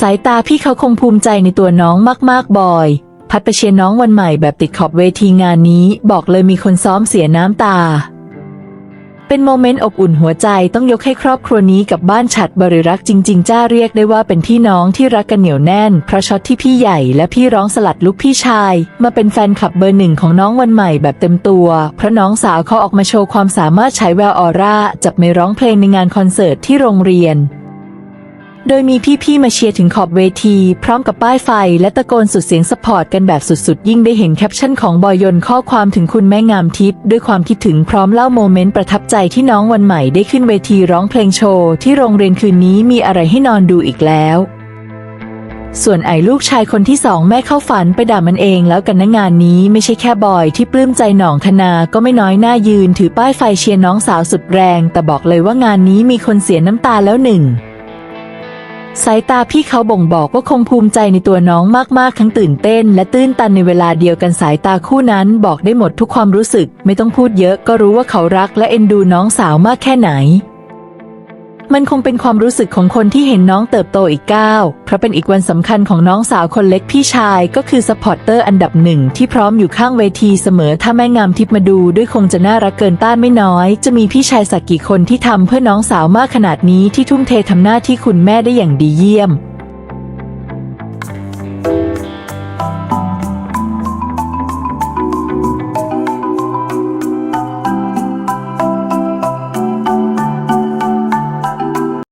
สายตาพี่เขาคงภูมิใจในตัวน้องมากๆบอย พัดไปเชียร์น้องวันใหม่แบบติดขอบเวทีงานนี้ บอกเลยมีคนซ้อมเสียน้ำตา เป็นโมเมนต์อบอุ่นหัวใจต้องยกให้ครอบครัวนี้กับบ้านฉัดบริรักษ์จริง ๆ จ้าเรียกได้ว่าเป็นพี่น้องที่รักกันเหนียวแน่น เพราะช็อตที่พี่ใหญ่และพี่ร้องสลัดลุกพี่ชาย มาเป็นแฟนคลับเบอร์หนึ่งของน้องวันใหม่แบบเต็มตัว เพราะน้องสาวเขาออกมาโชว์ความสามารถใช้แววออร่าจับไม่ร้องเพลงในงานคอนเสิร์ตที่โรงเรียน โดยมีพี่ๆมาเชียร์ถึงขอบเวที พร้อมกับป้ายไฟ และตะโกนสุดเสียงสปอร์ตกันแบบสุดๆ ยิ่งได้เห็นแคปชั่นของบอยยนข้อความถึงคุณแม่งามทิพย์ด้วยความคิดถึงพร้อมเล่าโมเมนต์ประทับใจที่น้องวันใหม่ได้ขึ้นเวทีร้องเพลงโชว์ที่โรงเรียนคืนนี้มีอะไรให้นอนดูอีกแล้วส่วนไอ้ลูกชายคนที่สองแม่เข้าฝันไปด่ามันเองแล้วกันนะงานนี้ไม่ใช่แค่บอยที่ปลื้มใจหน่องธนาก็ไม่น้อยหน้ายืนถือป้ายไฟเชียร์น้องสาวสุดแรง แต่บอกเลยว่างานนี้มีคนเสียน้ำตาแล้วหนึ่ง สายตาพี่เขาบ่งบอกว่าคงภูมิใจในตัวน้องมากๆ ทั้งตื่นเต้น และตื้นตันในเวลาเดียวกันสายตาคู่นั้นบอกได้หมดทุกความรู้สึก ไม่ต้องพูดเยอะก็รู้ว่าเขารักและเอ็นดูน้องสาวมากแค่ไหน มันคงเป็นความรู้สึกของคนที่เห็นน้องเติบโตอีกก้าวเพราะเป็นอีกวันสำคัญของน้องสาวคนเล็กพี่ชายก็คือสปอร์ตเตอร์อันดับหนึ่งที่พร้อมอยู่ข้างเวทีเสมอถ้าแม่งามทิพมาดูด้วยคงจะน่ารักเกินต้านไม่น้อย จะมีพี่ชายสักกี่คนที่ทำเพื่อน้องสาวมากขนาดนี้ที่ทุ่มเททำหน้าที่คุณแม่ได้อย่างดีเยี่ยม